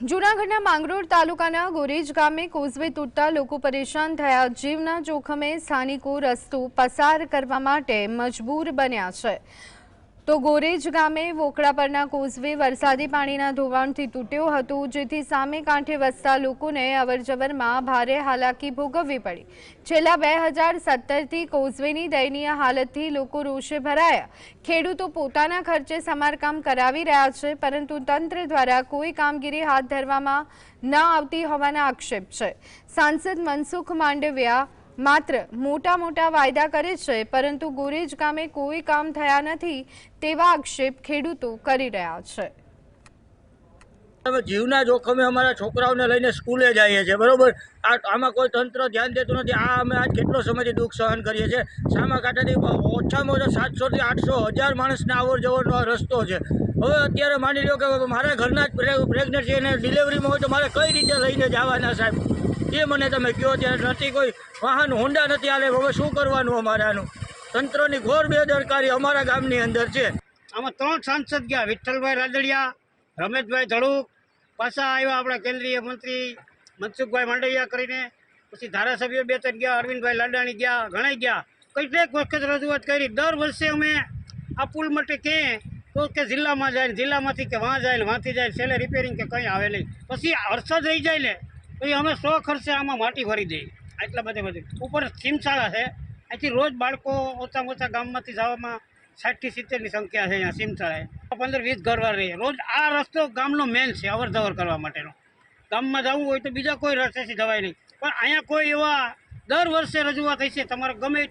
જૂનાગઢના માંગરોળ તાલુકાના ગોરેજ ગામે કોઝવે તૂટતા લોકો પરેશાન થયા. જીવના જોખમે સ્થાનિકો રસ્તો પસાર કરવા માટે મજબૂર બન્યા છે. તો ગોરેજ ગામે વોકડા પરના કોઝવે વરસાદી પાણીના ધોવાણથી તૂટ્યો હતો, જેથી સામે કાંઠે વસતા લોકોને અવરજવરમાં ભારે હાલાકી ભોગવવી પડી. છેલ્લા બે હજાર સત્તરથી કોઝવેની દયનીય હાલતથી લોકો રોષે ભરાયા. ખેડૂતો પોતાના ખર્ચે સમારકામ કરાવી રહ્યા છે, પરંતુ તંત્ર દ્વારા કોઈ કામગીરી હાથ ધરવામાં ન આવતી હોવાના આક્ષેપ છે. સાંસદ મનસુખ માંડવિયા માત્ર મોટા મોટા વાયદા કરે છે, પરંતુ ગોરેજ ગામે કોઈ કામ થયા નથી તેવા આક્ષેપ ખેડૂતો કરી રહ્યા છે. અમે જીવના જોખમે અમારા છોકરાઓને લઈને સ્કૂલે જઈએ છીએ, બરોબર? આ આમાં કોઈ તંત્ર ધ્યાન દેતું નથી. આ અમે આજ કેટલો સમયથી દુઃખ સહન કરીએ છીએ. સામા કાંઠાથી ઓછામાં ઓછા સાતસોથી આઠસો હજાર માણસને આવર જવરનો રસ્તો છે. હવે અત્યારે માની લો કે મારા ઘરના જ પ્રેગ્નન્ટ છે અને ડિલિવરીમાં હોય તો મારે કઈ રીતે લઈને જવાના સાહેબ? એ મને તમે કહો ત્યારે નથી, કોઈ વાહન હોન્ડા નથી આલે હવે શું કરવાનું અમારે આનું? તંત્રની ઘોર બેદરકારી અમારા ગામની અંદર છે. આમાં ત્રણ સાંસદ ગયા, વિઠ્ઠલભાઈ રાદડિયા, રમેશભાઈ ધડુક, પાછા આવ્યા આપણા કેન્દ્રીય મંત્રી મનસુખભાઈ માંડવિયા કરીને. પછી ધારાસભ્યો બે ત્રણ ગયા, અરવિંદભાઈ લાડાણી ગયા ઘણા ગયા. કેટલેક વખત રજૂઆત કરી, દર વર્ષે અમે આ પુલ માટે કે, તો કે જિલ્લામાં જાય જિલ્લામાંથી કે વાં જાય ને વાંથી જાય છેલ્લે રિપેરિંગ કે કંઈ આવે નહીં. પછી વરસાદ રહી જાય ને તો એ અમે સો ખર્ચે આમાં માટી ભરી દઈએ. આટલા બધે બધે. ઉપર સિમશાળા છે. અહીંથી રોજ બાળકો ઓછામાં ઓછા ગામમાંથી જવામાં સાઠથી સિત્તેરની સંખ્યા છે અહીંયા સિમશાળાએ પંદર વીસ ઘરવાર રહીએ રોજ આ રસ્તો ગામનો મેન છે અવર જવર કરવા માટેનો. ગામમાં જવું હોય તો બીજા કોઈ રસ્તેથી જવાય નહીં. પણ અહીંયા કોઈ એવા દર વર્ષે રજૂઆત થઈ છે તમારે ગમે